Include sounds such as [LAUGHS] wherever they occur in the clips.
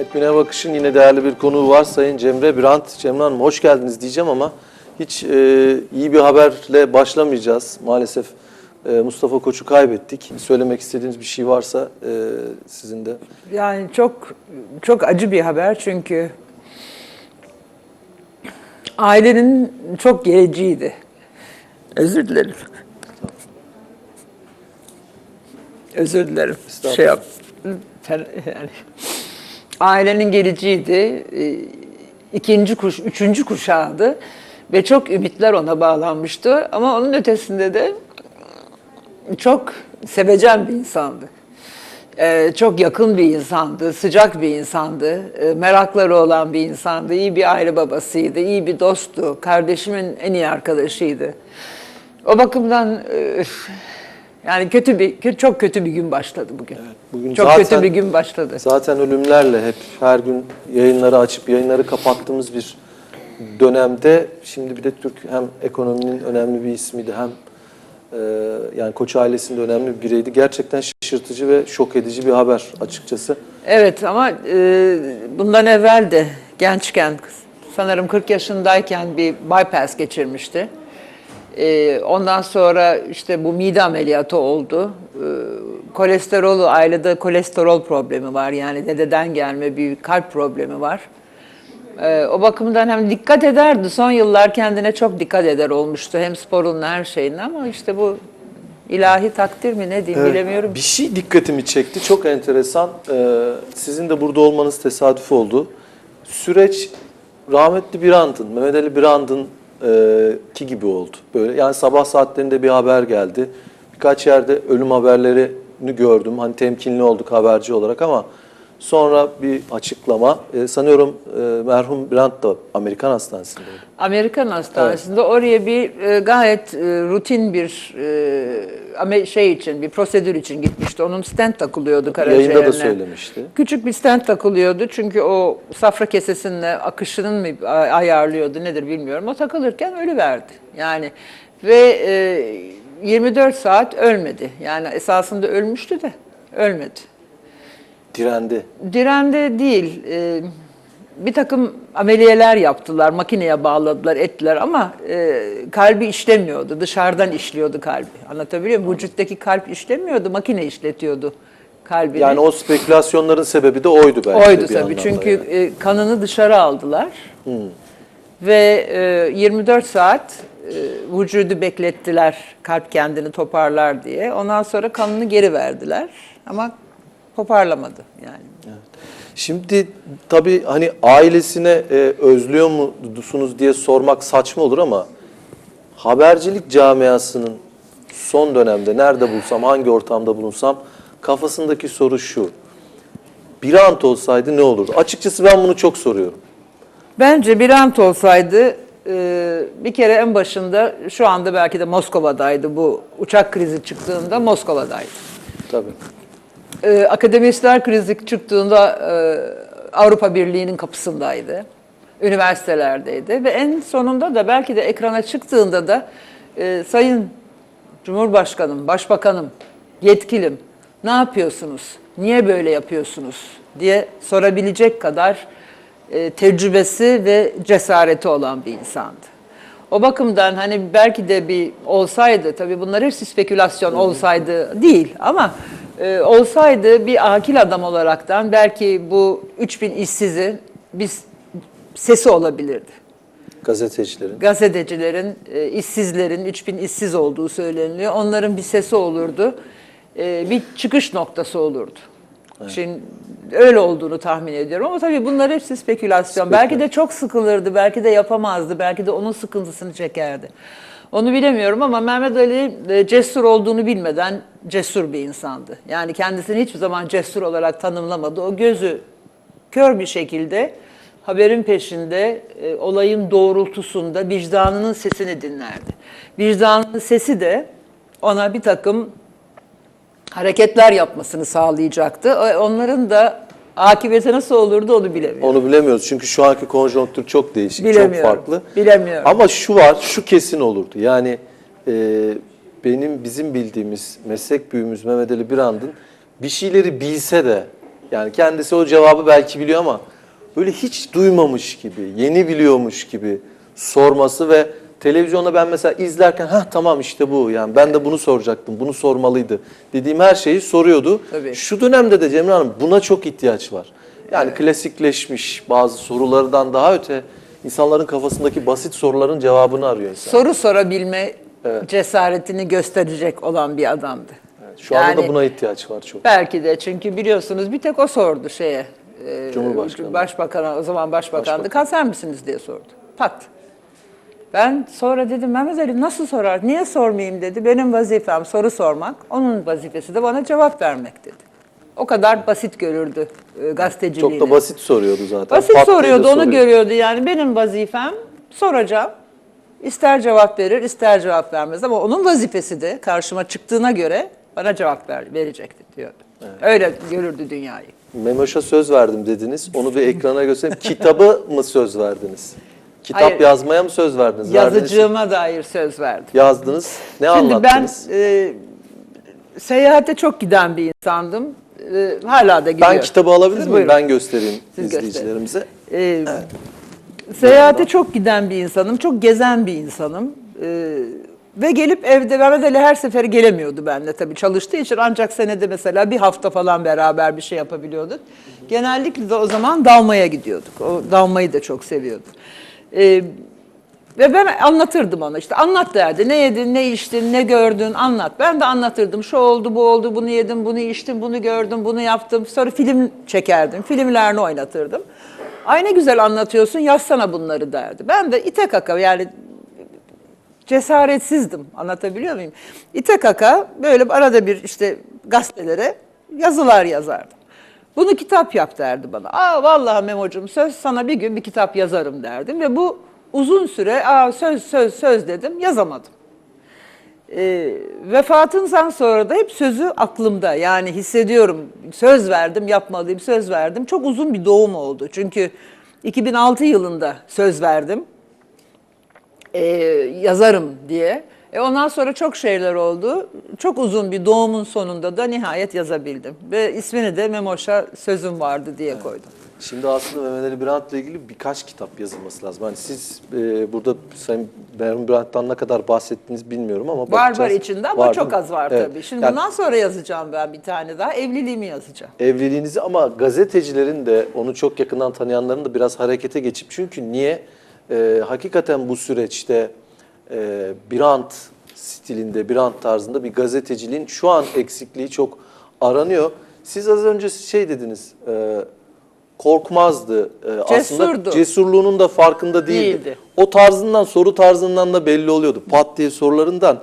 Evet, Güne Bakış'ın yine değerli bir konuğu var Sayın Cemre Birant. Cemre Hanım hoş geldiniz diyeceğim ama hiç e, iyi bir haberle başlamayacağız. Maalesef e, Mustafa Koç'u kaybettik. Söylemek istediğiniz bir şey varsa e, sizin de. Yani çok çok acı bir haber çünkü ailenin çok geleceğiydi. Özür dilerim. Özür dilerim. Şey yap. [LAUGHS] Yani, ailenin geleceğiydi. Ee, ikinci kuş, üçüncü kuşağıydı ve çok ümitler ona bağlanmıştı. Ama onun ötesinde de çok sevecen bir insandı. Ee, çok yakın bir insandı, sıcak bir insandı, e, merakları olan bir insandı, iyi bir aile babasıydı, iyi bir dosttu, kardeşimin en iyi arkadaşıydı. O bakımdan yani kötü bir, çok kötü bir gün başladı bugün. bugün çok zaten- kötü bir gün başladı. Zaten ölümlerle hep her gün yayınları açıp yayınları kapattığımız bir dönemde şimdi bir de Türk hem ekonominin önemli bir ismiydi hem e, yani Koç ailesinde önemli bir bireydi. Gerçekten şaşırtıcı ve şok edici bir haber açıkçası. Evet ama e, bundan evvel de gençken sanırım 40 yaşındayken bir bypass geçirmişti. E, ondan sonra işte bu mide ameliyatı oldu. E, kolesterolü, ailede kolesterol problemi var yani dededen gelme bir kalp problemi var. E, o bakımdan hem dikkat ederdi. Son yıllar kendine çok dikkat eder olmuştu. Hem sporunun her şeyin ama işte bu ilahi takdir mi ne diyeyim Evet, bilemiyorum. Bir şey dikkatimi çekti. Çok enteresan. Ee, sizin de burada olmanız tesadüf oldu. Süreç rahmetli Birand'ın, Mehmet Ali Birand'ın ki gibi oldu. Böyle yani sabah saatlerinde bir haber geldi. Birkaç yerde ölüm haberlerini gördüm. Hani temkinli olduk haberci olarak ama sonra bir açıklama. Ee, sanıyorum e, merhum Birand da Amerikan hastanesindeydi. Amerikan Hastanesi'nde oraya bir e, gayet e, rutin bir e, ame- şey için, bir prosedür için gitmişti. Onun stent takılıyordu karaciğerine. Yayında da söylemişti. Küçük bir stent takılıyordu çünkü o safra kesesinin akışının mı ay- ayarlıyordu nedir bilmiyorum. O takılırken ölüverdi. Yani ve e, 24 saat ölmedi. Yani esasında ölmüştü de ölmedi. Direndi. Dirende değil, e, bir takım ameliyeler yaptılar, makineye bağladılar, ettiler ama e, kalbi işlemiyordu, dışarıdan işliyordu kalbi. Anlatabiliyor muyum? Vücuttaki kalp işlemiyordu, makine işletiyordu kalbini. Yani o spekülasyonların sebebi de oydu belki. de Oydu bir tabii çünkü yani. e, kanını dışarı aldılar ve e, 24 saat e, vücudu beklettiler kalp kendini toparlar diye. Ondan sonra kanını geri verdiler ama toparlamadı yani. Şimdi tabii hani ailesine e, özlüyor musunuz diye sormak saçma olur ama habercilik camiasının son dönemde nerede bulsam, hangi ortamda bulunsam kafasındaki soru şu. Bir ant olsaydı ne olurdu? Açıkçası ben bunu çok soruyorum. Bence bir ant olsaydı e, bir kere en başında şu anda belki de Moskova'daydı bu uçak krizi çıktığında Moskova'daydı. Tabii. E, akademisyenler krizi çıktığında e, Avrupa Birliği'nin kapısındaydı. Üniversitelerdeydi ve en sonunda da belki de ekrana çıktığında da e, Sayın Cumhurbaşkanım, Başbakanım, yetkilim ne yapıyorsunuz? Niye böyle yapıyorsunuz? diye sorabilecek kadar e, tecrübesi ve cesareti olan bir insandı. O bakımdan hani belki de bir olsaydı, tabii bunlar hepsi spekülasyon olsaydı değil ama e, olsaydı bir akil adam olaraktan belki bu 3000 işsizi bir sesi olabilirdi Gazetecilerin. gazetecilerin, e, işsizlerin, 3000 işsiz olduğu söyleniliyor. Onların bir sesi olurdu. E, bir çıkış noktası olurdu. Şimdi öyle olduğunu tahmin ediyorum ama tabii bunlar hepsi spekülasyon. Belki de çok sıkılırdı, belki de yapamazdı, belki de onun sıkıntısını çekerdi. Onu bilemiyorum ama Mehmet Ali e, cesur olduğunu bilmeden cesur bir insandı. Yani kendisini hiçbir zaman cesur olarak tanımlamadı. O gözü kör bir şekilde haberin peşinde, e, olayın doğrultusunda vicdanının sesini dinlerdi. Vicdanının sesi de ona bir takım hareketler yapmasını sağlayacaktı. E, Onların da akıbeti nasıl olurdu onu bilemiyorum. Onu bilemiyoruz çünkü şu anki konjonktür çok değişik, çok farklı. bilemiyorum. Ama şu var, şu kesin olurdu. Yani e, benim bizim bildiğimiz meslek büyüğümüz Mehmet Ali Birand'ın bir şeyleri bilse de Yani kendisi o cevabı belki biliyor ama böyle hiç duymamış gibi, yeni biliyormuş gibi sorması ve televizyonda ben mesela izlerken ha tamam işte bu yani ben de bunu soracaktım, bunu sormalıydı dediğim her şeyi soruyordu. Tabii. Şu dönemde de Cemre Hanım buna çok ihtiyaç var. Yani klasikleşmiş bazı sorulardan daha öte insanların kafasındaki basit soruların cevabını arıyor insan. Soru sorabilme cesaretini gösterecek olan bir adamdı. Şu anda da Yani- buna ihtiyaç var çok. Belki de çünkü biliyorsunuz bir tek o sordu şeye. e, Cumhurbaşkanı. Başbakan'a o zaman başbakandı. Başbakan. Kanser misiniz diye sordu. Pat. Ben sonra dedim Mehmet Ali nasıl sorar? Niye sormayayım dedi. Benim vazifem soru sormak. Onun vazifesi de bana cevap vermek dedi. O kadar basit görürdü e, gazeteciliğini. Çok da basit soruyordu zaten. Basit Pat soruyordu, onu soruyordu. görüyordu. Yani benim vazifem soracağım. İster cevap verir, ister cevap vermez ama onun vazifesi de karşıma çıktığına göre bana cevap ver, verecekti diyordu. Öyle görürdü dünyayı. Memoş'a söz verdim dediniz. Onu bir ekrana göstereyim. Kitabı mı söz verdiniz? Kitap Hayır. yazmaya mı söz verdiniz? Verdiniz. Yazıcığıma dair söz verdim. Yazdınız. Ne Şimdi ben anlattınız? e, seyahate çok giden bir insandım. E, hala da gidiyorum. ben kitabı alabilir Siz miyim? buyurun. Ben göstereyim Siz gösterin. izleyicilerimize. Ee, Seyahate çok giden bir insanım, çok gezen bir insanım. Ee, ve gelip evde Mehmet Ali her seferi gelemiyordu benimle tabii çalıştığı için ancak senede mesela bir hafta falan beraber bir şey yapabiliyorduk. Genellikle de o zaman dalmaya gidiyorduk. O dalmayı da çok seviyordu. Ee, ve ben anlatırdım ona işte anlat derdi. Ne yedin, ne içtin, ne gördün anlat. Ben de anlatırdım. Şu oldu, bu oldu, bunu yedim, bunu içtim, bunu gördüm, bunu yaptım. Sonra film çekerdim. Filmlerini oynatırdım. Ay ne güzel anlatıyorsun, yazsana bunları derdi. Ben de ite kaka yani cesaretsizdim. Anlatabiliyor muyum? İte kaka böyle arada bir işte gazetelere yazılar yazardım. Bunu kitap yap derdi bana. Aa vallahi Memo'cum söz sana bir gün bir kitap yazarım derdim. Ve bu uzun süre aa söz söz söz dedim yazamadım. E, vefatından sonra da hep sözü aklımda. Yani hissediyorum. Söz verdim, yapmalıyım, söz verdim. Çok uzun bir doğum oldu. Çünkü 2006 yılında söz verdim. E, yazarım diye. E ondan sonra çok şeyler oldu. Çok uzun bir doğumun sonunda da nihayet yazabildim. Ve ismini de Memoş'a sözüm vardı diye koydum. Şimdi aslında Mehmet Ali Birant'la ilgili birkaç kitap yazılması lazım. Hani siz e, burada Sayın Mehmet Birant'tan ne kadar bahsettiniz bilmiyorum ama Var bakacağız. var içinde ama Var çok az var Evet. tabii. Şimdi Yani bundan sonra yazacağım ben bir tane daha. Evliliğimi yazacağım. evliliğinizi ama gazetecilerin de onu çok yakından tanıyanların da biraz harekete geçip çünkü niye Ee, hakikaten bu süreçte e, Birant stilinde, Birant tarzında bir gazeteciliğin şu an eksikliği çok aranıyor. Siz az önce şey dediniz, e, korkmazdı. E, aslında Cesurdu. cesurluğunun da farkında değildi. Değildi. O tarzından, soru tarzından da belli oluyordu. Pat diye sorularından.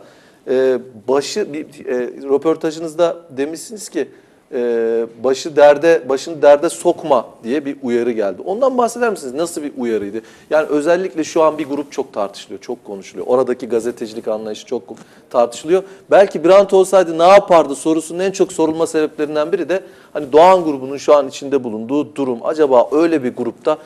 E, başı, bir e, röportajınızda demişsiniz ki e, başı derde, başını derde sokma diye bir uyarı geldi. Ondan bahseder misiniz? Nasıl bir uyarıydı? Yani özellikle şu an bir grup çok tartışılıyor, çok konuşuluyor. Oradaki gazetecilik anlayışı çok tartışılıyor. Belki Brandt olsaydı ne yapardı sorusunun en çok sorulma sebeplerinden biri de hani Doğan grubunun şu an içinde bulunduğu durum. Acaba öyle bir grupta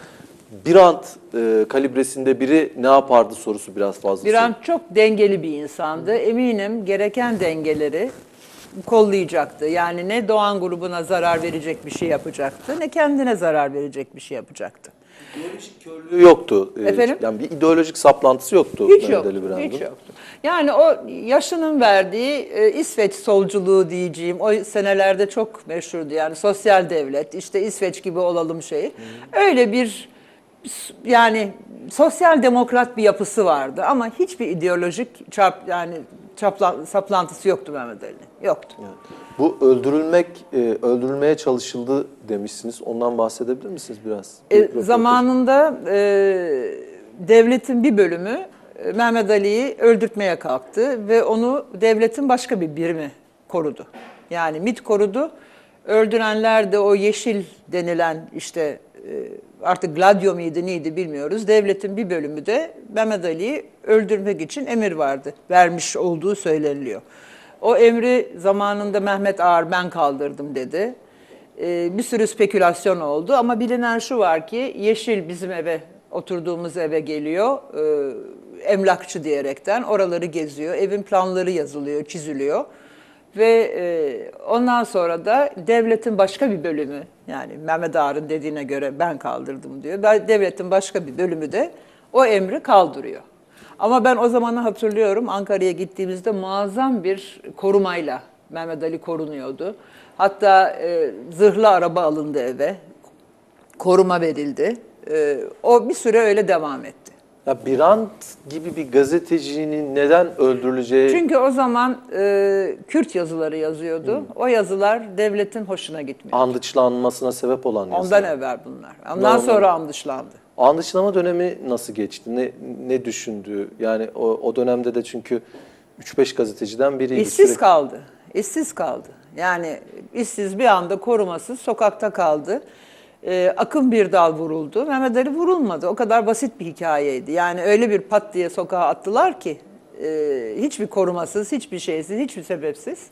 Birant e, kalibresinde biri ne yapardı sorusu biraz fazla. Birant çok dengeli bir insandı. Eminim gereken dengeleri kollayacaktı. Yani ne Doğan grubuna zarar verecek bir şey yapacaktı, ne kendine zarar verecek bir şey yapacaktı. İdeolojik körlüğü yoktu. E, Efendim? Yani bir ideolojik saplantısı yoktu. Hiç yoktu, hiç yoktu. Yani o yaşının verdiği e, İsveç solculuğu diyeceğim, o senelerde çok meşhurdu. Yani sosyal devlet, işte İsveç gibi olalım şeyi. Öyle bir yani sosyal demokrat bir yapısı vardı ama hiçbir ideolojik çarp yani çapla, saplantısı yoktu Mehmet Ali'nin. Yoktu. Bu öldürülmek, e, öldürülmeye çalışıldı demişsiniz. Ondan bahsedebilir misiniz biraz? E, zamanında e, devletin bir bölümü e, Mehmet Ali'yi öldürtmeye kalktı ve onu devletin başka bir birimi korudu. Yani MİT korudu. Öldürenler de o yeşil denilen işte e, artık Gladio mıydı neydi bilmiyoruz. Devletin bir bölümü de Mehmet Ali'yi öldürmek için emir vardı. Vermiş olduğu söyleniliyor. O emri zamanında Mehmet Ağar ben kaldırdım dedi. Ee, bir sürü spekülasyon oldu ama bilinen şu var ki Yeşil bizim eve oturduğumuz eve geliyor ee, emlakçı diyerekten oraları geziyor evin planları yazılıyor çiziliyor Ve e, ondan sonra da devletin başka bir bölümü yani Mehmet Ağar'ın dediğine göre ben kaldırdım diyor. Devletin başka bir bölümü de o emri kaldırıyor. Ama ben o zamanı hatırlıyorum Ankara'ya gittiğimizde muazzam bir korumayla Mehmet Ali korunuyordu. Hatta e, zırhlı araba alındı eve, koruma verildi. E, o bir süre öyle devam etti. Ya Birant gibi bir gazetecinin neden öldürüleceği Çünkü o zaman e, Kürt yazıları yazıyordu. O yazılar devletin hoşuna gitmiyor. andıçlanmasına sebep olan Ondan yazılar. evvel bunlar. Ondan Normal. sonra andışlandı. Andıçlama dönemi nasıl geçti? Ne ne düşündü? Yani o, o dönemde de çünkü 3-5 gazeteciden biriydi. İşsiz Sürekli- kaldı. İşsiz kaldı. Yani işsiz bir anda korumasız sokakta kaldı. Ee, akın bir dal vuruldu. Mehmet Ali vurulmadı. O kadar basit bir hikayeydi. Yani öyle bir pat diye sokağa attılar ki e, hiçbir korumasız, hiçbir şeysiz, hiçbir sebepsiz.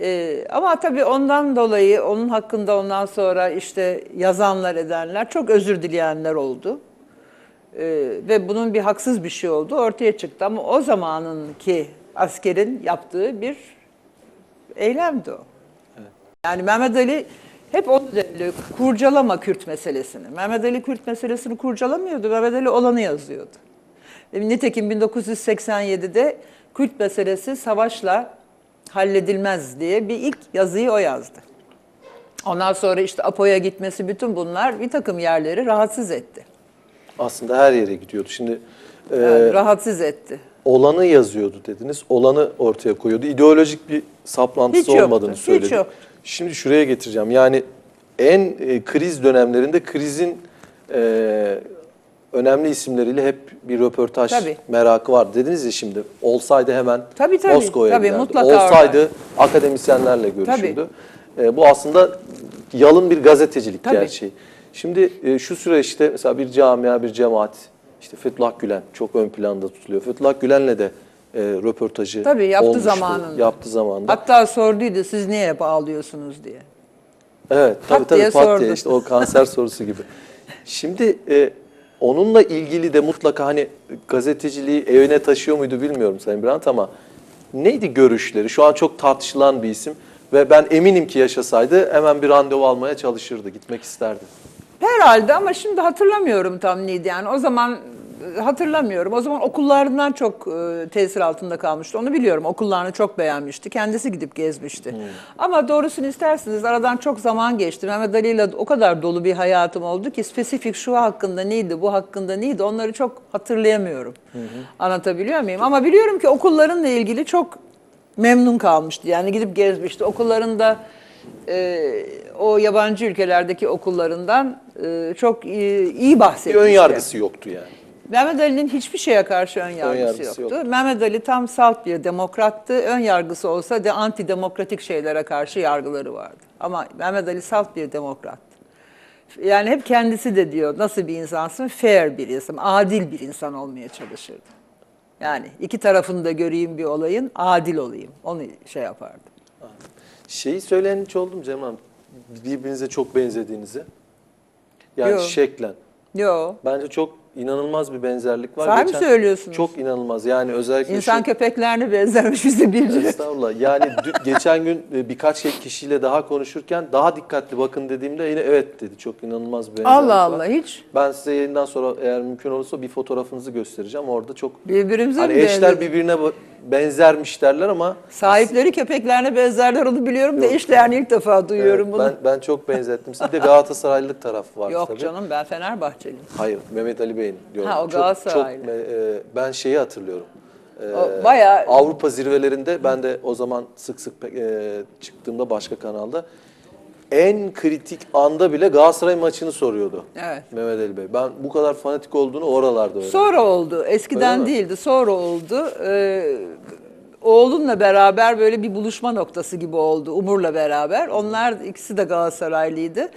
Ee, ama tabii ondan dolayı onun hakkında ondan sonra işte yazanlar edenler çok özür dileyenler oldu. Ee, ve bunun bir haksız bir şey olduğu ortaya çıktı. Ama o zamanınki askerin yaptığı bir eylemdi o. Yani Mehmet Ali hep onu söylüyor, kurcalama Kürt meselesini. Mehmet Ali Kürt meselesini kurcalamıyordu, Mehmet Ali olanı yazıyordu. Ve Nitekim 1987'de Kürt meselesi savaşla halledilmez diye bir ilk yazıyı o yazdı. Ondan sonra işte Apo'ya gitmesi bütün bunlar bir takım yerleri rahatsız etti. Aslında her yere gidiyordu. Şimdi e, Yani rahatsız etti. olanı yazıyordu dediniz. Olanı ortaya koyuyordu. İdeolojik bir saplantısı Hiç yoktu, olmadığını hiç söyledi. yoktu. Şimdi şuraya getireceğim. Yani en e, kriz dönemlerinde krizin e, önemli isimleriyle hep bir röportaj Tabii. merakı var. Dediniz ya şimdi olsaydı hemen Tabii, tabii. Moskova'ya Tabii, giderdi. mutlaka Olsaydı orada. akademisyenlerle görüşürdü. E, bu aslında yalın bir gazetecilik Tabii. gerçeği. Şimdi e, şu süreçte mesela bir camia, bir cemaat, işte Fethullah Gülen çok ön planda tutuluyor. Fethullah Gülen'le de e, röportajı Tabii, yaptı olmuştu. zamanında. Yaptı zamanında. Hatta sorduydu siz niye hep ağlıyorsunuz diye. Evet, tabii Pat tabii diye pat sordu. diye işte o kanser sorusu gibi. Şimdi e, onunla ilgili de mutlaka hani gazeteciliği evine taşıyor muydu bilmiyorum Sayın Birant ama neydi görüşleri? Şu an çok tartışılan bir isim ve ben eminim ki yaşasaydı hemen bir randevu almaya çalışırdı, gitmek isterdi. Herhalde ama şimdi hatırlamıyorum tam neydi yani. O zaman hatırlamıyorum. O zaman okullarından çok e, tesir altında kalmıştı. Onu biliyorum. Okullarını çok beğenmişti. Kendisi gidip gezmişti. Ama doğrusunu isterseniz aradan çok zaman geçti. Mehmet Ali ile o kadar dolu bir hayatım oldu ki spesifik şu hakkında neydi, bu hakkında neydi onları çok hatırlayamıyorum. Anlatabiliyor muyum? Ama biliyorum ki okullarınla ilgili çok memnun kalmıştı. Yani gidip gezmişti. Okullarında e, o yabancı ülkelerdeki okullarından e, çok iyi, iyi Bir bahsetmişti. ön yargısı yoktu yani. Mehmet Ali'nin hiçbir şeye karşı ön yargısı, yargısı yoktu. yoktu. Mehmet Ali tam salt bir demokrattı. Ön yargısı olsa da antidemokratik şeylere karşı yargıları vardı. Ama Mehmet Ali salt bir demokrat. Yani hep kendisi de diyor nasıl bir insansın? Fair bir insan, adil bir insan olmaya çalışırdı. Yani iki tarafını da göreyim bir olayın, adil olayım. Onu şey yapardı. Şeyi söyleyen hiç oldu mu Cem Hanım? Birbirinize çok benzediğinizi. Yani Yok. şeklen. Yo. Bence çok inanılmaz bir benzerlik var. Sahi mi söylüyorsunuz? Çok inanılmaz. Yani özellikle İnsan şu... köpeklerine benzermiş bize bir Estağfurullah. Yani [LAUGHS] geçen gün e, birkaç kişiyle daha konuşurken daha dikkatli bakın dediğimde yine evet dedi. Çok inanılmaz bir benzerlik Allah var. Allah hiç. Ben size yayından sonra eğer mümkün olursa bir fotoğrafınızı göstereceğim. Orada çok Birbirimize hani mi eşler birbirine benzermiş derler ama Sahipleri köpeklerine benzerler onu biliyorum da eşlerini ilk defa duyuyorum evet, bunu. ben ben çok benzettim. Size de Galatasaraylılık tarafı var Yok tabii. canım ben Fenerbahçeliyim. Hayır, Mehmet Ali Bey'in diyorum. Ha, o Çok- Galatasaraylı. Çok, e, ben şeyi hatırlıyorum. E, bayağı- Avrupa zirvelerinde ben de o zaman sık sık e, çıktığımda başka kanalda en kritik anda bile Galatasaray maçını soruyordu. Evet. Mehmet Ali Bey. Ben bu kadar fanatik olduğunu oralarda öğrendim. Sonra oldu. Eskiden Öyle mi? değildi. Sonra oldu. Ee, oğlunla beraber böyle bir buluşma noktası gibi oldu. Umur'la beraber. Onlar ikisi de Galatasaraylıydı.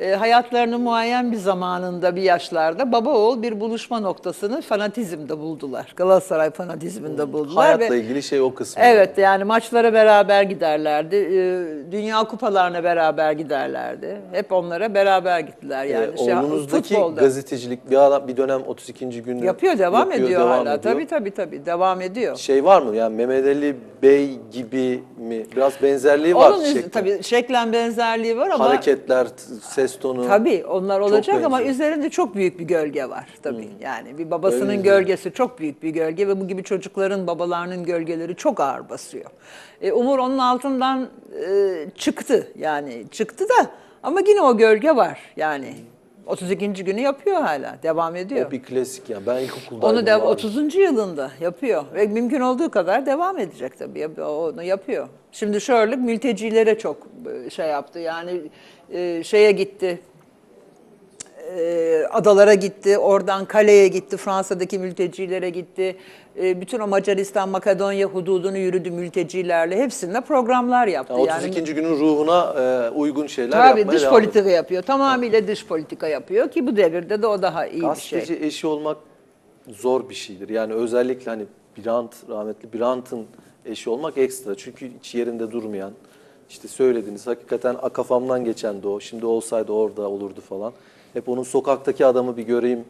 E, hayatlarının muayyen bir zamanında bir yaşlarda baba oğul bir buluşma noktasını fanatizmde buldular. Galatasaray fanatizminde buldular. Hayatla ve- ilgili şey o kısmı. Evet yani maçlara beraber giderlerdi. Ee, Dünya kupalarına beraber giderlerdi. Hep onlara beraber gittiler yani. Ee, Şey, oğlunuzdaki futbolda. gazetecilik bir ara bir dönem 32. günü yapıyor devam yapıyor, ediyor devam hala. ediyor. Tabii tabii tabii devam ediyor. Şey var mı? Yani Mehmet Ali Bey gibi mi? Biraz benzerliği var Onun şekli. tabii şeklen benzerliği var ama Hareketler, ses tonu. tabii onlar olacak ama benziyor. üzerinde çok büyük bir gölge var tabii. Yani bir babasının Öyle gölgesi çok büyük bir gölge ve bu gibi çocukların babalarının gölgeleri çok ağır basıyor. E, Umur onun altından e, çıktı yani çıktı da ama yine o gölge var yani. 32. günü yapıyor hala, devam ediyor. O bir klasik ya. Ben ilkokuldaydım. Onu vardı. 30. yılında yapıyor ve mümkün olduğu kadar devam edecek tabii. Onu yapıyor. Şimdi Sherlock mültecilere çok e, şey yaptı. Yani e, şeye gitti. e, adalara gitti, oradan kaleye gitti, Fransa'daki mültecilere gitti. E, bütün o Macaristan, Makedonya hududunu yürüdü mültecilerle. Hepsinde programlar yaptı. Yani Yani 32. günün ruhuna e, uygun şeyler Tabii yapmaya dış devam ediyor. politika yapıyor. Tamamıyla dış politika yapıyor ki bu devirde de o daha iyi bir şey. Gazeteci eşi olmak zor bir şeydir. Yani özellikle hani Birant, rahmetli Birant'ın eşi olmak ekstra. Çünkü hiç yerinde durmayan, işte söylediniz hakikaten kafamdan geçen de o. Şimdi olsaydı orada olurdu falan. Hep onun sokaktaki adamı bir göreyim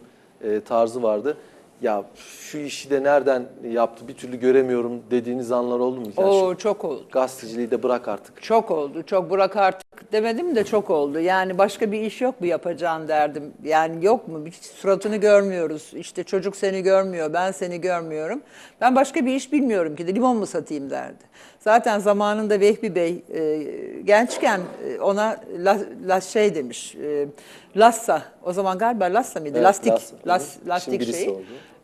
e, tarzı vardı. Ya şu işi de nereden yaptı bir türlü göremiyorum dediğiniz anlar oldu mu? Yani Oo çok oldu. gazeteciliği de bırak artık. Çok oldu. Çok bırak artık demedim de çok oldu. Yani başka bir iş yok mu yapacağın derdim. Yani yok mu? Hiç suratını görmüyoruz. İşte çocuk seni görmüyor, ben seni görmüyorum. Ben başka bir iş bilmiyorum ki de limon mu satayım derdi. Zaten zamanında Vehbi Bey e, gençken e, ona la, la- şey demiş. E, Lassa. O zaman galiba Lassa mıydı? Evet, lastik. Lassa. Las, lastik Şimdi şeyi. oldu.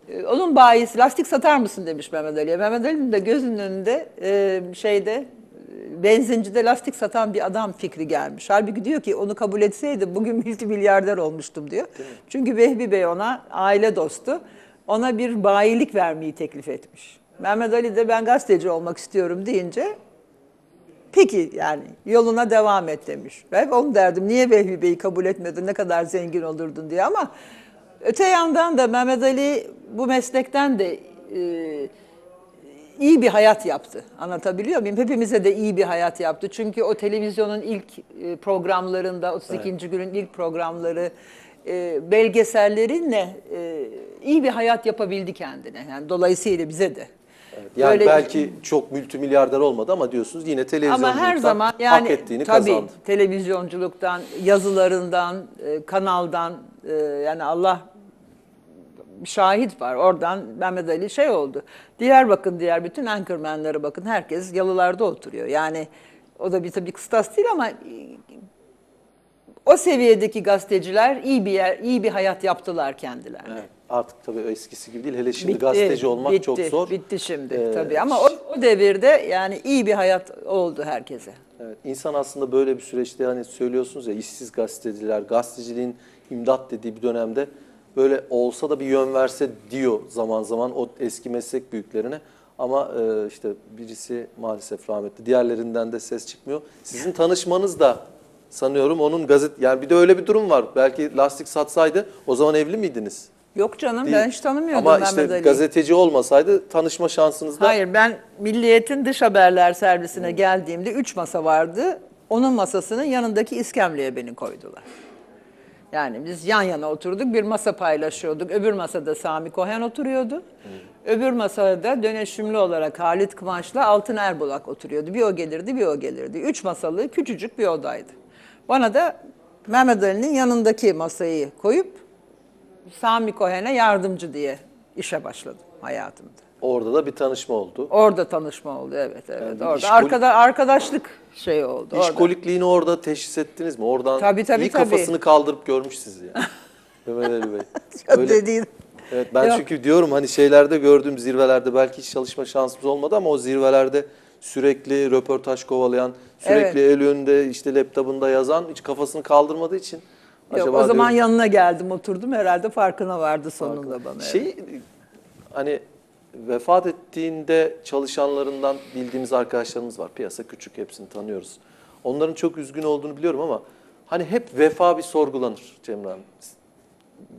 E, Onun bayisi lastik satar mısın demiş Mehmet Ali'ye. Mehmet Ali'nin de gözünün önünde e, şeyde e, benzincide lastik satan bir adam fikri gelmiş. Halbuki diyor ki onu kabul etseydi bugün [LAUGHS] multimilyarder olmuştum diyor. Çünkü Vehbi Bey ona aile dostu ona bir bayilik vermeyi teklif etmiş. Mehmet Ali de ben gazeteci olmak istiyorum deyince Peki yani yoluna devam et demiş. Ben hep onu derdim niye Vehbi Bey'i kabul etmedin ne kadar zengin olurdun diye ama öte yandan da Mehmet Ali bu meslekten de e, iyi bir hayat yaptı. Anlatabiliyor muyum? Hepimize de iyi bir hayat yaptı. Çünkü o televizyonun ilk e, programlarında 32. günün ilk programları e, belgesellerinle e, iyi bir hayat yapabildi kendine. Yani dolayısıyla bize de. Yani Böyle- belki çok multimilyarder olmadı ama diyorsunuz yine televizyonculuktan ama her zaman yani hak ettiğini tabii kazandı. televizyonculuktan, yazılarından, e, kanaldan e, yani Allah şahit var. Oradan Mehmet Ali şey oldu. Diğer bakın diğer bütün anchormanlara bakın. Herkes yalılarda oturuyor. Yani o da bir tabii kıstas değil ama o seviyedeki gazeteciler iyi bir yer, iyi bir hayat yaptılar kendilerine. Evet, artık tabii eskisi gibi değil. Hele şimdi Bitti, gazeteci olmak bitti, çok zor. Bitti şimdi Ee, tabii ama o, o devirde yani iyi bir hayat oldu herkese. Evet, insan aslında böyle bir süreçte hani söylüyorsunuz ya işsiz gazeteciler, gazeteciliğin imdat dediği bir dönemde böyle olsa da bir yön verse diyor zaman zaman o eski meslek büyüklerine. Ama e, işte birisi maalesef rahmetli. Diğerlerinden de ses çıkmıyor. Sizin tanışmanız da sanıyorum onun gazet yani bir de öyle bir durum var. Belki lastik satsaydı o zaman evli miydiniz? Yok canım Değil. ben hiç tanımıyordum Ama Mehmet işte Ali'yi. gazeteci olmasaydı tanışma şansınız da Hayır ben Milliyet'in dış haberler servisine geldiğimde üç masa vardı. Onun masasının yanındaki iskemleye beni koydular. Yani biz yan yana oturduk, bir masa paylaşıyorduk. Öbür masada Sami Kohen oturuyordu. Öbür masada dönüşümlü olarak Halit Kıvanç'la Altın Erbulak oturuyordu. Bir o gelirdi, bir o gelirdi. Üç masalı küçücük bir odaydı. Bana da Mehmet Ali'nin yanındaki masayı koyup Sami Kohen'e yardımcı diye işe başladım hayatımda. Orada da bir tanışma oldu. Orada tanışma oldu evet evet. Yani orada işkolik- arkada arkadaşlık şey oldu. orada. İşkolikliğini orada teşhis ettiniz mi? Oradan Tabii, tabii, iyi tabii. kafasını kaldırıp görmüş sizi yani. [LAUGHS] Mehmet Ali Bey. Öyle- dediğin- Evet ben Yok. çünkü diyorum hani şeylerde gördüğüm zirvelerde belki hiç çalışma şansımız olmadı ama o zirvelerde sürekli röportaj kovalayan, sürekli el önünde işte laptopunda yazan hiç kafasını kaldırmadığı için Yok, acaba o zaman diyorum, yanına geldim oturdum herhalde farkına vardı sonunda bana. evet. şey hani vefat ettiğinde çalışanlarından bildiğimiz arkadaşlarımız var. Piyasa küçük hepsini tanıyoruz. Onların çok üzgün olduğunu biliyorum ama Hani hep vefa bir sorgulanır Cemre Hanım.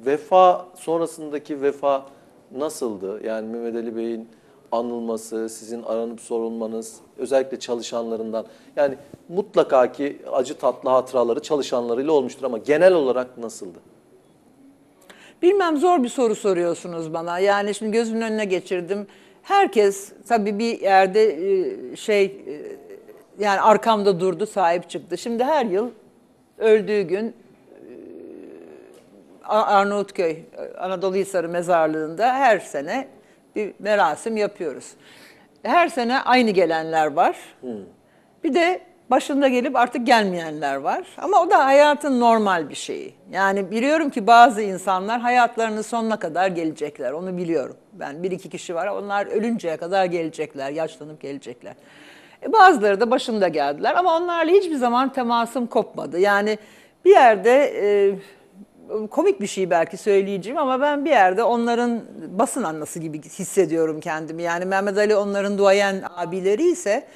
Vefa sonrasındaki vefa nasıldı? Yani Mehmet Ali Bey'in anılması, sizin aranıp sorulmanız, özellikle çalışanlarından. Yani mutlaka ki acı tatlı hatıraları çalışanlarıyla olmuştur ama genel olarak nasıldı? Bilmem zor bir soru soruyorsunuz bana. Yani şimdi gözümün önüne geçirdim. Herkes tabii bir yerde e, şey e, yani arkamda durdu, sahip çıktı. Şimdi her yıl öldüğü gün e, Arnavutköy Anadolu Hisarı mezarlığında her sene bir merasim yapıyoruz. Her sene aynı gelenler var. Bir de başında gelip artık gelmeyenler var. Ama o da hayatın normal bir şeyi. Yani biliyorum ki bazı insanlar hayatlarının sonuna kadar gelecekler. Onu biliyorum. Ben bir iki kişi var. Onlar ölünceye kadar gelecekler. Yaşlanıp gelecekler. E bazıları da başında geldiler. Ama onlarla hiçbir zaman temasım kopmadı. Yani bir yerde... E, komik bir şey belki söyleyeceğim ama ben bir yerde onların basın annesi gibi hissediyorum kendimi. Yani Mehmet Ali onların duayen abileri ise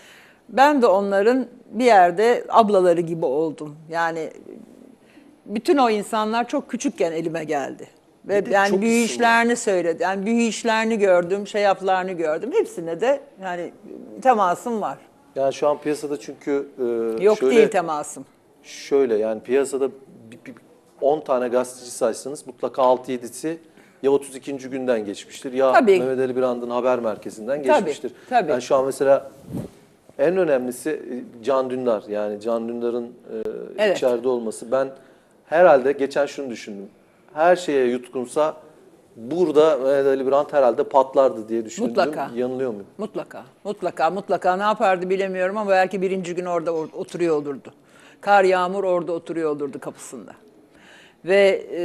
ben de onların bir yerde ablaları gibi oldum. Yani bütün o insanlar çok küçükken elime geldi. Ve Bir de yani çok büyü isim var. işlerini söyledi. Yani büyü işlerini gördüm, şey yaplarını gördüm. Hepsine de yani temasım var. Yani şu an piyasada çünkü e, Yok şöyle, değil temasım. Şöyle yani piyasada bir- bir- 10 tane gazeteci saysanız mutlaka 6-7'si ya 32. günden geçmiştir ya Tabii. Mehmet Ali Birand'ın haber merkezinden Tabii, geçmiştir. tabii. Yani şu an mesela en önemlisi e, Can Dündar. Yani Can Dündar'ın e, Evet. içeride olması. Ben herhalde geçen şunu düşündüm. Her şeye yutkunsa burada Mehmet Ali Birand herhalde patlardı diye düşündüm. Mutlaka. Yanılıyor muyum? Mutlaka, mutlaka, mutlaka ne yapardı bilemiyorum ama belki birinci gün orada or- oturuyor olurdu. Kar yağmur orada oturuyor olurdu kapısında. Ve e,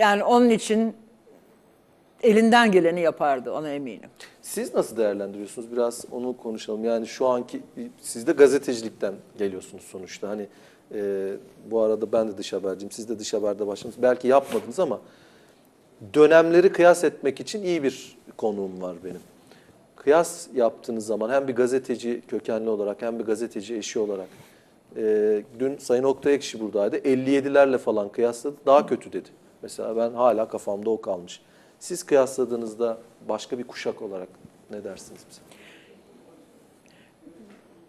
yani onun için elinden geleni yapardı ona eminim. Siz nasıl değerlendiriyorsunuz? Biraz onu konuşalım. Yani şu anki siz de gazetecilikten geliyorsunuz sonuçta. Hani e, bu arada ben de dış haberciyim. Siz de dış haberde başladınız. Belki yapmadınız ama dönemleri kıyas etmek için iyi bir konuğum var benim. Kıyas yaptığınız zaman hem bir gazeteci kökenli olarak hem bir gazeteci eşi olarak e, dün Sayın Oktay Ekşi buradaydı. 57'lerle falan kıyasladı. Daha kötü dedi. Mesela ben hala kafamda o kalmış. Siz kıyasladığınızda başka bir kuşak olarak ne dersiniz bize?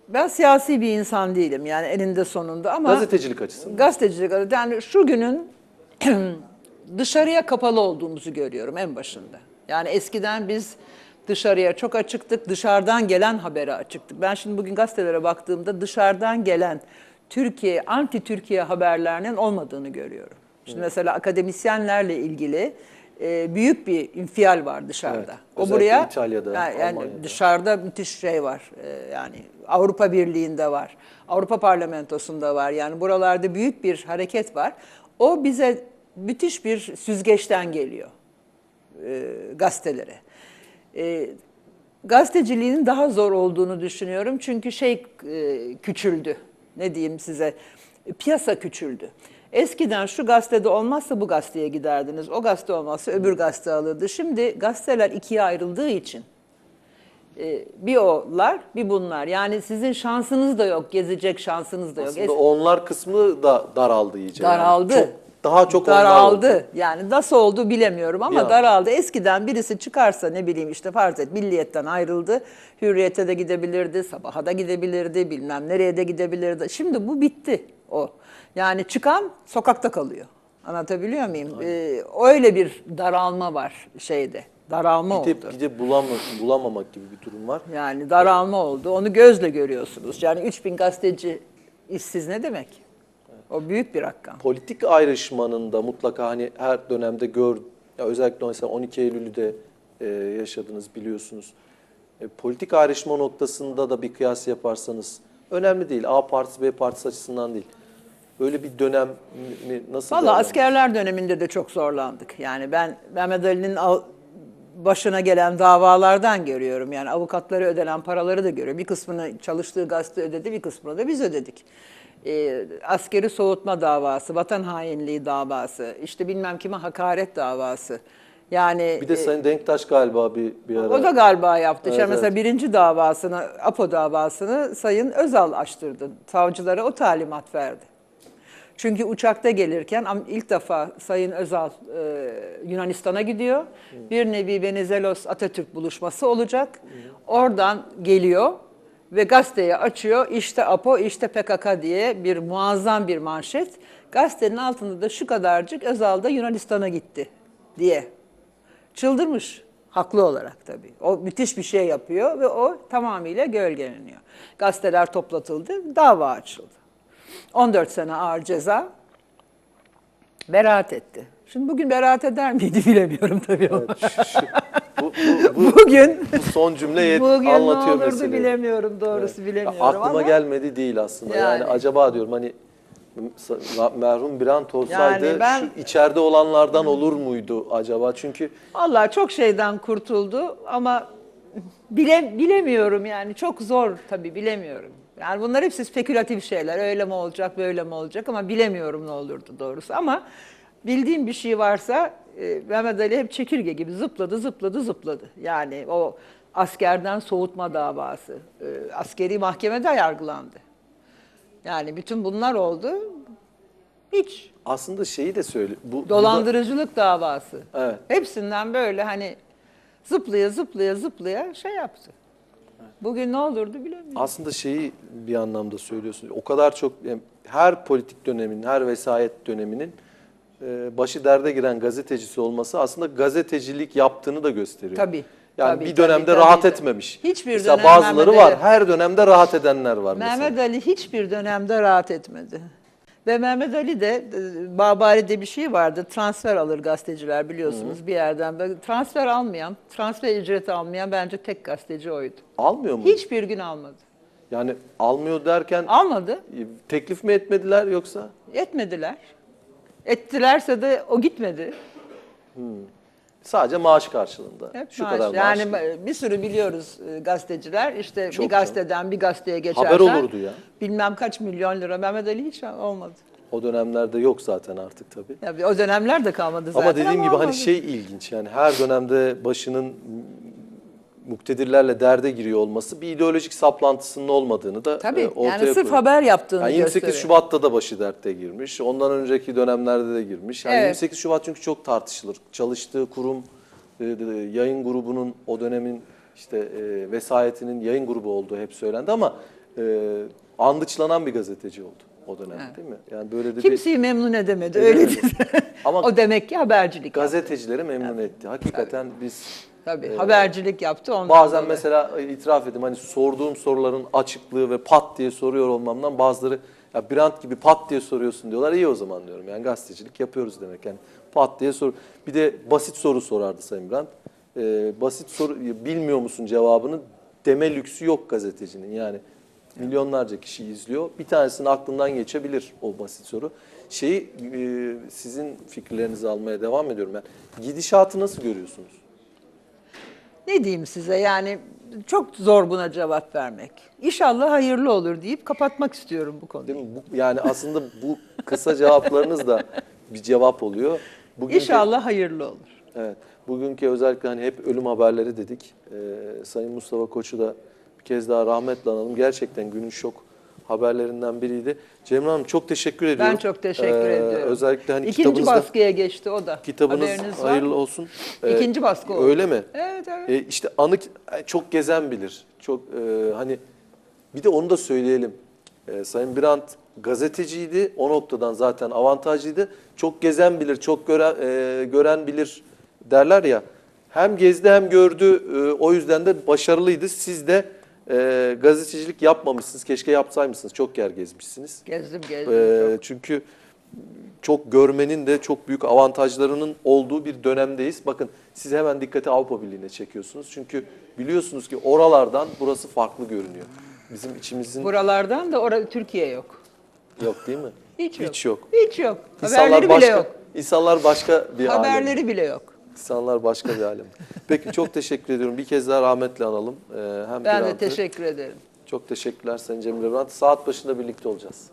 Ben siyasi bir insan değilim yani eninde sonunda ama Gazetecilik açısından. gazetecilik yani şu günün [CLEARS THROAT] dışarıya kapalı olduğumuzu görüyorum en başında. Yani eskiden biz dışarıya çok açıktık, dışarıdan gelen habere açıktık. Ben şimdi bugün gazetelere baktığımda dışarıdan gelen Türkiye, anti Türkiye haberlerinin olmadığını görüyorum. Şimdi mesela akademisyenlerle ilgili e, büyük bir infial var dışarıda. Evet, o buraya İtalya'da, yani, yani Almanya'da. dışarıda müthiş şey var. E, yani Avrupa Birliği'nde var. Avrupa Parlamentosu'nda var. Yani buralarda büyük bir hareket var. O bize müthiş bir süzgeçten geliyor e, gazetelere. E, gazeteciliğin daha zor olduğunu düşünüyorum. Çünkü şey e, küçüldü. Ne diyeyim size? Piyasa küçüldü. Eskiden şu gazetede olmazsa bu gazeteye giderdiniz. O gazete olmazsa öbür gazete alırdı. Şimdi gazeteler ikiye ayrıldığı için e, bir onlar, bir bunlar. Yani sizin şansınız da yok, gezecek şansınız da yok. Aslında onlar kısmı da daraldı iyice. yani. Daraldı. Çok, daha çok onlar daraldı. oldu. Yani nasıl oldu bilemiyorum ama anda. daraldı. Eskiden birisi çıkarsa ne bileyim işte farz et milliyetten ayrıldı. Hürriyete de gidebilirdi, sabaha da gidebilirdi, bilmem nereye de gidebilirdi. Şimdi bu bitti o. Yani çıkan sokakta kalıyor. Anlatabiliyor muyum? Ee, öyle bir daralma var şeyde. Daralma de, oldu. bir de bulama, bulamamak gibi bir durum var. Yani daralma oldu. Onu gözle görüyorsunuz. Yani 3000 gazeteci işsiz ne demek? O büyük bir rakam. Politik ayrışmanın da mutlaka hani her dönemde gör, ya özellikle mesela 12 Eylül'ü de e, yaşadınız biliyorsunuz. E, politik ayrışma noktasında da bir kıyas yaparsanız önemli değil. A partisi B partisi açısından değil. Böyle bir dönem mi nasıl Valla askerler döneminde de çok zorlandık. Yani ben Mehmet Ali'nin al- başına gelen davalardan görüyorum. Yani avukatlara ödenen paraları da görüyorum. Bir kısmını çalıştığı gazete ödedi, bir kısmını da biz ödedik. Ee, askeri soğutma davası, vatan hainliği davası, işte bilmem kime hakaret davası. Yani Bir de Sayın Denktaş galiba bir, bir ara. o da galiba yaptı. Evet, İşte mesela evet. birinci davasını, APO davasını Sayın Özal açtırdı. Savcılara o talimat verdi. Çünkü uçakta gelirken ilk defa Sayın Özal e, Yunanistan'a gidiyor. Bir nevi Venizelos Atatürk buluşması olacak. Oradan geliyor ve gazeteyi açıyor. İşte APO, işte PKK diye bir muazzam bir manşet. Gazetenin altında da şu kadarcık Özal da Yunanistan'a gitti diye. Çıldırmış. Haklı olarak tabii. O müthiş bir şey yapıyor ve o tamamıyla gölgeleniyor. Gazeteler toplatıldı, dava açıldı. 14 sene ağır ceza. Beraat etti. Şimdi bugün beraat eder miydi [LAUGHS] bilemiyorum tabii ama. Şu- şu- bu, bu, [LAUGHS] bu, Bugün bu son cümle yet- bugün ne anlatıyor olurdu meseleyi. bilemiyorum doğrusu Ya bilemiyorum aklıma ama. gelmedi değil aslında. Yani, Yani. acaba diyorum hani merhum Birant olsaydı Yani ben- şu içeride olanlardan olur muydu acaba? Çünkü Allah çok şeyden kurtuldu ama bile, bilemiyorum yani çok zor tabii bilemiyorum. Yani bunlar hepsi spekülatif şeyler. Öyle mi olacak, böyle mi olacak ama bilemiyorum ne olurdu doğrusu. Ama bildiğim bir şey varsa e, Mehmet Ali hep çekirge gibi zıpladı, zıpladı, zıpladı. Yani o askerden soğutma davası, e, askeri mahkemede yargılandı. Yani bütün bunlar oldu. Hiç aslında şeyi de söyle. Bu, Dolandırıcılık davası. Evet. Hepsinden böyle hani zıplaya zıplaya zıplaya şey yaptı. Bugün ne olurdu bilemiyorum. aslında şeyi bir anlamda söylüyorsun. O kadar çok yani her politik dönemin, her vesayet döneminin e, başı derde giren gazetecisi olması aslında gazetecilik yaptığını da gösteriyor. Tabii, Yani tabii, bir dönemde tabii, rahat tabii. etmemiş. Hiçbir mesela dönem bazıları Mehmet var. Ali- Her dönemde rahat edenler var mesela. Mehmet Ali hiçbir dönemde rahat etmedi. Ve Mehmet Ali de e, Babari'de bir şey vardı. Transfer alır gazeteciler biliyorsunuz bir yerden. Böyle Transfer almayan, transfer ücreti almayan bence tek gazeteci oydu. Almıyor mu? Hiçbir gün almadı. Yani almıyor derken Almadı. teklif mi etmediler yoksa? Etmediler. Ettilerse de o gitmedi. Sadece maaş karşılığında. Hep Şu maaş. kadar maaş. Yani bir sürü biliyoruz e, gazeteciler işte Çok bir gazeteden bir gazeteye geçersen Haber olurdu ya. bilmem kaç milyon lira Mehmet Ali hiç olmadı. O dönemlerde yok zaten artık tabii. Ya bir- o dönemler de kalmadı zaten Ama dediğim gibi hani olmadı. şey ilginç yani her dönemde başının muktedirlerle derde giriyor olması bir ideolojik saplantısının olmadığını da Tabii e, ortaya yani sırf koyuyor. haber yaptığını Yani 28 gösteriyor. Şubat'ta da başı dertte girmiş. Ondan önceki dönemlerde de girmiş. Yani Evet. 28 Şubat çünkü çok tartışılır. Çalıştığı kurum, e, yayın grubunun o dönemin işte e, vesayetinin yayın grubu olduğu hep söylendi ama e, andıçlanan bir gazeteci oldu o dönem değil mi? Yani böyle de bir Kimseyi memnun edemedi öyle diyor. Ama- [LAUGHS] o demek ki habercilik. yaptı. gazetecileri memnun etti. Hakikaten biz Tabii e, habercilik yaptı ondan Bazen dolayı. mesela itiraf edeyim hani sorduğum soruların açıklığı ve pat diye soruyor olmamdan bazıları ya Brand gibi pat diye soruyorsun diyorlar. İyi o zaman diyorum. Yani gazetecilik yapıyoruz demek. Yani pat diye sor. Bir de basit soru sorardı Sayın Brand. Ee, basit soru bilmiyor musun cevabını deme lüksü yok gazetecinin. Yani milyonlarca kişi izliyor. Bir tanesinin aklından geçebilir o basit soru. Şeyi e, sizin fikirlerinizi almaya devam ediyorum ben. Gidişatı nasıl görüyorsunuz? Ne diyeyim size yani çok zor buna cevap vermek. İnşallah hayırlı olur deyip kapatmak istiyorum bu konuyu. Değil mi? Bu, yani aslında bu kısa cevaplarınız da bir cevap oluyor. Bugünkü, İnşallah hayırlı olur. Evet. Bugünkü özellikle hani hep ölüm haberleri dedik. Ee, Sayın Mustafa Koç'u da bir kez daha rahmetle analım. Gerçekten günün şok haberlerinden biriydi. Cemre Hanım çok teşekkür ediyorum. Ben çok teşekkür Ee, ediyorum. Özellikle hani İkinci kitabınızda baskıya geçti o da. kitabınız Haberiniz var. hayırlı olsun. Ee, İkinci baskı oldu. Öyle mi? Evet evet. E, işte anı e, çok gezen bilir. Çok e, hani bir de onu da söyleyelim. E, Sayın Birant gazeteciydi. O noktadan zaten avantajlıydı. Çok gezen bilir, çok gören e, gören bilir derler ya. Hem gezdi hem gördü. E, o yüzden de başarılıydı. Siz de e, gazetecilik yapmamışsınız. Keşke yapsaymışsınız. Çok yer gezmişsiniz. Gezdim gezdim. E, çok. çünkü çok görmenin de çok büyük avantajlarının olduğu bir dönemdeyiz. Bakın siz hemen dikkati Avrupa Birliği'ne çekiyorsunuz. Çünkü biliyorsunuz ki oralardan burası farklı görünüyor. Bizim içimizin Buralardan da orada Türkiye yok. yok değil mi? Hiç yok. Hiç yok. Hiç yok. İnsanlar Haberleri başka, bile yok. İnsanlar başka bir alem. Haberleri bile yok. İnsanlar başka bir alem. Peki çok teşekkür ediyorum. Bir kez daha rahmetle analım. Ee, hem Ben de teşekkür ederim. Çok teşekkürler Sayın Cemil Birant. Saat başında birlikte olacağız.